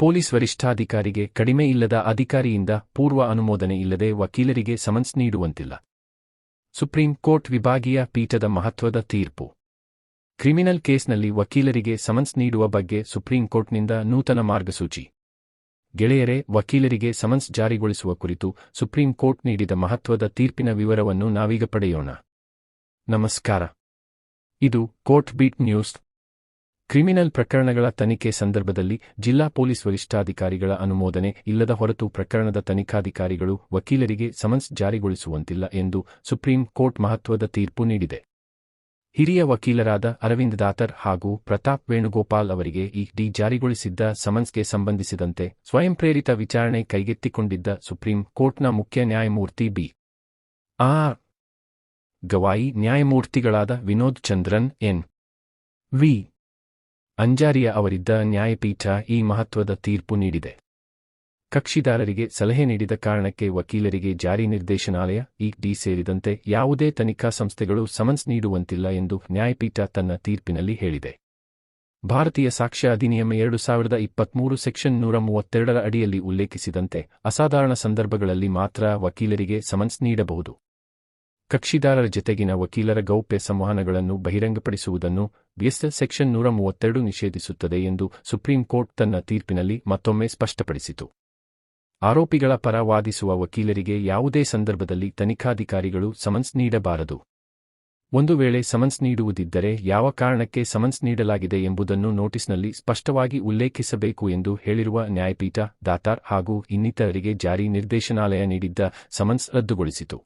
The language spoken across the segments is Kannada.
ಪೊಲೀಸ್ ವರಿಷ್ಠಾಧಿಕಾರಿಗೆ ಕಡಿಮೆ ಇಲ್ಲದ ಅಧಿಕಾರಿಯಿಂದ ಪೂರ್ವ ಅನುಮೋದನೆ ಇಲ್ಲದೆ ವಕೀಲರಿಗೆ ಸಮನ್ಸ್ ನೀಡುವಂತಿಲ್ಲ. ಸುಪ್ರೀಂ ಕೋರ್ಟ್ ವಿಭಾಗೀಯ ಪೀಠದ ಮಹತ್ವದ ತೀರ್ಪು. ಕ್ರಿಮಿನಲ್ ಕೇಸ್ನಲ್ಲಿ ವಕೀಲರಿಗೆ ಸಮನ್ಸ್ ನೀಡುವ ಬಗ್ಗೆ ಸುಪ್ರೀಂ ಕೋರ್ಟ್ನಿಂದ ನೂತನ ಮಾರ್ಗಸೂಚಿ. ಗೆಳೆಯರೇ, ವಕೀಲರಿಗೆ ಸಮನ್ಸ್ ಜಾರಿಗೊಳಿಸುವ ಕುರಿತು ಸುಪ್ರೀಂ ಕೋರ್ಟ್ ನೀಡಿದ ಮಹತ್ವದ ತೀರ್ಪಿನ ವಿವರವನ್ನು ನಾವೀಗ ಪಡೆಯೋಣ. ನಮಸ್ಕಾರ. ಇದು ಕೋರ್ಟ್ ಬೀಟ್ ನ್ಯೂಸ್. ಕ್ರಿಮಿನಲ್ ಪ್ರಕರಣಗಳ ತನಿಖೆ ಸಂದರ್ಭದಲ್ಲಿ ಜಿಲ್ಲಾ ಪೊಲೀಸ್ ವರಿಷ್ಠಾಧಿಕಾರಿಗಳ ಅನುಮೋದನೆ ಇಲ್ಲದ ಹೊರತು ಪ್ರಕರಣದ ತನಿಖಾಧಿಕಾರಿಗಳು ವಕೀಲರಿಗೆ ಸಮನ್ಸ್ ಜಾರಿಗೊಳಿಸುವಂತಿಲ್ಲ ಎಂದು ಸುಪ್ರೀಂ ಕೋರ್ಟ್ ಮಹತ್ವದ ತೀರ್ಪು ನೀಡಿದೆ. ಹಿರಿಯ ವಕೀಲರಾದ ಅರವಿಂದ್ ದಾತರ್ ಹಾಗೂ ಪ್ರತಾಪ್ ವೇಣುಗೋಪಾಲ್ ಅವರಿಗೆ ಈ ಡಿ ಜಾರಿಗೊಳಿಸಿದ್ದ ಸಮನ್ಸ್ಗೆ ಸಂಬಂಧಿಸಿದಂತೆ ಸ್ವಯಂಪ್ರೇರಿತ ವಿಚಾರಣೆ ಕೈಗೆತ್ತಿಕೊಂಡಿದ್ದ ಸುಪ್ರೀಂ ಕೋರ್ಟ್ನ ಮುಖ್ಯ ನ್ಯಾಯಮೂರ್ತಿ ಬಿ. ಆ ಗವಾಯಿ, ನ್ಯಾಯಮೂರ್ತಿಗಳಾದ ವಿನೋದ್ ಚಂದ್ರನ್, ಎನ್. ವಿ. ಅಂಜಾರಿಯ ಅವರಿದ್ದ ನ್ಯಾಯಪೀಠ ಈ ಮಹತ್ವದ ತೀರ್ಪು ನೀಡಿದೆ. ಕಕ್ಷಿದಾರರಿಗೆ ಸಲಹೆ ನೀಡಿದ ಕಾರಣಕ್ಕೆ ವಕೀಲರಿಗೆ ಜಾರಿ ನಿರ್ದೇಶನಾಲಯ ಇಡಿ ಸೇರಿದಂತೆ ಯಾವುದೇ ತನಿಖಾ ಸಂಸ್ಥೆಗಳು ಸಮನ್ಸ್ ನೀಡುವಂತಿಲ್ಲ ಎಂದು ನ್ಯಾಯಪೀಠ ತನ್ನ ತೀರ್ಪಿನಲ್ಲಿ ಹೇಳಿದೆ. ಭಾರತೀಯ ಸಾಕ್ಷ್ಯ ಅಧಿನಿಯಮ ಎರಡು ಸಾವಿರದ ಇಪ್ಪತ್ಮೂರು ಸೆಕ್ಷನ್ ನೂರ ಮೂವತ್ತೆರಡರ ಅಡಿಯಲ್ಲಿ ಉಲ್ಲೇಖಿಸಿದಂತೆ ಅಸಾಧಾರಣ ಸಂದರ್ಭಗಳಲ್ಲಿ ಮಾತ್ರ ವಕೀಲರಿಗೆ ಸಮನ್ಸ್ ನೀಡಬಹುದು. ಕಕ್ಷಿದಾರರ ಜತೆಗಿನ ವಕೀಲರ ಗೌಪ್ಯ ಸಂವಹನಗಳನ್ನು ಬಹಿರಂಗಪಡಿಸುವುದನ್ನು ಬಿಎಸ್ಎಲ್ ಸೆಕ್ಷನ್ ನೂರ ಮೂವತ್ತೆರಡು ನಿಷೇಧಿಸುತ್ತದೆ ಎಂದು ಸುಪ್ರೀಂ ಕೋರ್ಟ್ ತನ್ನ ತೀರ್ಪಿನಲ್ಲಿ ಮತ್ತೊಮ್ಮೆ ಸ್ಪಷ್ಟಪಡಿಸಿತು. ಆರೋಪಿಗಳ ಪರ ವಾದಿಸುವ ವಕೀಲರಿಗೆ ಯಾವುದೇ ಸಂದರ್ಭದಲ್ಲಿ ತನಿಖಾಧಿಕಾರಿಗಳು ಸಮನ್ಸ್ ನೀಡಬಾರದು. ಒಂದು ವೇಳೆ ಸಮನ್ಸ್ ನೀಡುವುದಿದ್ದರೆ ಯಾವ ಕಾರಣಕ್ಕೆ ಸಮನ್ಸ್ ನೀಡಲಾಗಿದೆ ಎಂಬುದನ್ನು ನೋಟಿಸ್ನಲ್ಲಿ ಸ್ಪಷ್ಟವಾಗಿ ಉಲ್ಲೇಖಿಸಬೇಕು ಎಂದು ಹೇಳಿರುವ ನ್ಯಾಯಪೀಠ, ದಾತಾರ್ ಹಾಗೂ ಇನ್ನಿತರರಿಗೆ ಜಾರಿ ನಿರ್ದೇಶನಾಲಯ ನೀಡಿದ್ದ ಸಮನ್ಸ್ ರದ್ದುಗೊಳಿಸಿತು.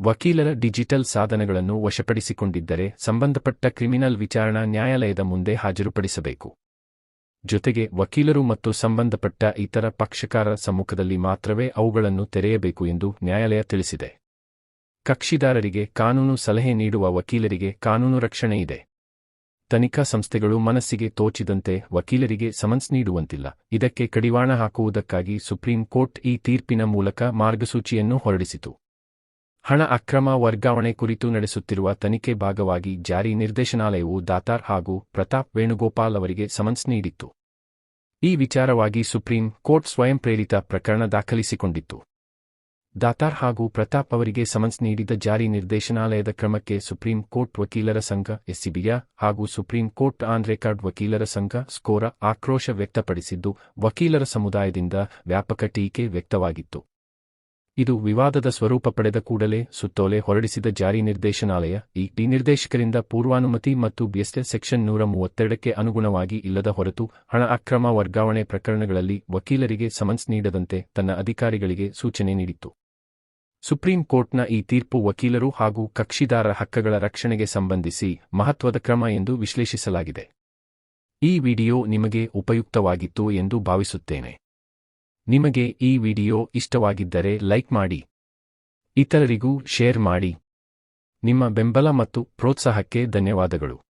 ವಕೀಲರ ಡಿಜಿಟಲ್ ಸಾಧನಗಳನ್ನು ವಶಪಡಿಸಿಕೊಂಡಿದ್ದರೆ ಸಂಬಂಧಪಟ್ಟ ಕ್ರಿಮಿನಲ್ ವಿಚಾರಣಾ ನ್ಯಾಯಾಲಯದ ಮುಂದೆ ಹಾಜರುಪಡಿಸಬೇಕು. ಜೊತೆಗೆ ವಕೀಲರು ಮತ್ತು ಸಂಬಂಧಪಟ್ಟ ಇತರ ಪಕ್ಷಕಾರರ ಸಮ್ಮುಖದಲ್ಲಿ ಮಾತ್ರವೇ ಅವುಗಳನ್ನು ತೆರೆಯಬೇಕು ಎಂದು ನ್ಯಾಯಾಲಯ ತಿಳಿಸಿದೆ. ಕಕ್ಷಿದಾರರಿಗೆ ಕಾನೂನು ಸಲಹೆ ನೀಡುವ ವಕೀಲರಿಗೆ ಕಾನೂನು ರಕ್ಷಣೆ ಇದೆ. ತನಿಖಾ ಸಂಸ್ಥೆಗಳು ಮನಸ್ಸಿಗೆ ತೋಚಿದಂತೆ ವಕೀಲರಿಗೆ ಸಮನ್ಸ್ ನೀಡುವಂತಿಲ್ಲ. ಇದಕ್ಕೆ ಕಡಿವಾಣ ಹಾಕುವುದಕ್ಕಾಗಿ ಸುಪ್ರೀಂ ಕೋರ್ಟ್ ಈ ತೀರ್ಪಿನ ಮೂಲಕ ಮಾರ್ಗಸೂಚಿಯನ್ನು ಹೊರಡಿಸಿತು. ಹಣ ಅಕ್ರಮ ವರ್ಗಾವಣೆ ಕುರಿತು ನಡೆಸುತ್ತಿರುವ ತನಿಖೆ ಭಾಗವಾಗಿ ಜಾರಿ ನಿರ್ದೇಶನಾಲಯವು ದಾತಾರ್ ಹಾಗೂ ಪ್ರತಾಪ್ ವೇಣುಗೋಪಾಲ್ ಅವರಿಗೆ ಸಮನ್ಸ್ ನೀಡಿತ್ತು. ಈ ವಿಚಾರವಾಗಿ ಸುಪ್ರೀಂ ಕೋರ್ಟ್ ಸ್ವಯಂ ಪ್ರೇರಿತ ಪ್ರಕರಣ ದಾಖಲಿಸಿಕೊಂಡಿತ್ತು. ದಾತಾರ್ ಹಾಗೂ ಪ್ರತಾಪ್ ಅವರಿಗೆ ಸಮನ್ಸ್ ನೀಡಿದ ಜಾರಿ ನಿರ್ದೇಶನಾಲಯದ ಕ್ರಮಕ್ಕೆ ಸುಪ್ರೀಂ ಕೋರ್ಟ್ ವಕೀಲರ ಸಂಘ ಎಸ್ಸಿಬಿಯ ಹಾಗೂ ಸುಪ್ರೀಂ ಕೋರ್ಟ್ ಆನ್ ರೆಕಾರ್ಡ್ ವಕೀಲರ ಸಂಘ ಸ್ಕೋರ ಆಕ್ರೋಶ ವ್ಯಕ್ತಪಡಿಸಿದ್ದು, ವಕೀಲರ ಸಮುದಾಯದಿಂದ ವ್ಯಾಪಕ ಟೀಕೆ ವ್ಯಕ್ತವಾಗಿತ್ತು. ಇದು ವಿವಾದದ ಸ್ವರೂಪ ಪಡೆದ ಕೂಡಲೇ ಸುತ್ತೋಲೆ ಹೊರಡಿಸಿದ ಜಾರಿ ನಿರ್ದೇಶನಾಲಯ, ಈ ಟಿ ನಿರ್ದೇಶಕರಿಂದ ಪೂರ್ವಾನುಮತಿ ಮತ್ತು ಬಿಎಸ್ಎ ಸೆಕ್ಷನ್ ನೂರ ಮೂವತ್ತೆರಡಕ್ಕೆ ಅನುಗುಣವಾಗಿ ಇಲ್ಲದ ಹೊರತು ಹಣ ಅಕ್ರಮ ವರ್ಗಾವಣೆ ಪ್ರಕರಣಗಳಲ್ಲಿ ವಕೀಲರಿಗೆ ಸಮನ್ಸ್ ನೀಡದಂತೆ ತನ್ನ ಅಧಿಕಾರಿಗಳಿಗೆ ಸೂಚನೆ ನೀಡಿತ್ತು. ಸುಪ್ರೀಂ ಕೋರ್ಟ್ನ ಈ ತೀರ್ಪು ವಕೀಲರು ಹಾಗೂ ಕಕ್ಷಿದಾರರ ಹಕ್ಕಗಳ ರಕ್ಷಣೆಗೆ ಸಂಬಂಧಿಸಿ ಮಹತ್ವದ ಕ್ರಮ ಎಂದು ವಿಶ್ಲೇಷಿಸಲಾಗಿದೆ. ಈ ವಿಡಿಯೋ ನಿಮಗೆ ಉಪಯುಕ್ತವಾಗಿತ್ತು ಎಂದು ಭಾವಿಸುತ್ತೇನೆ. ನಿಮಗೆ ಈ ವಿಡಿಯೋ ಇಷ್ಟವಾಗಿದ್ದರೆ ಲೈಕ್ ಮಾಡಿ. ಇತರರಿಗೂ ಶೇರ್ ಮಾಡಿ. ನಿಮ್ಮ ಬೆಂಬಲ ಮತ್ತು ಪ್ರೋತ್ಸಾಹಕ್ಕೆ ಧನ್ಯವಾದಗಳು.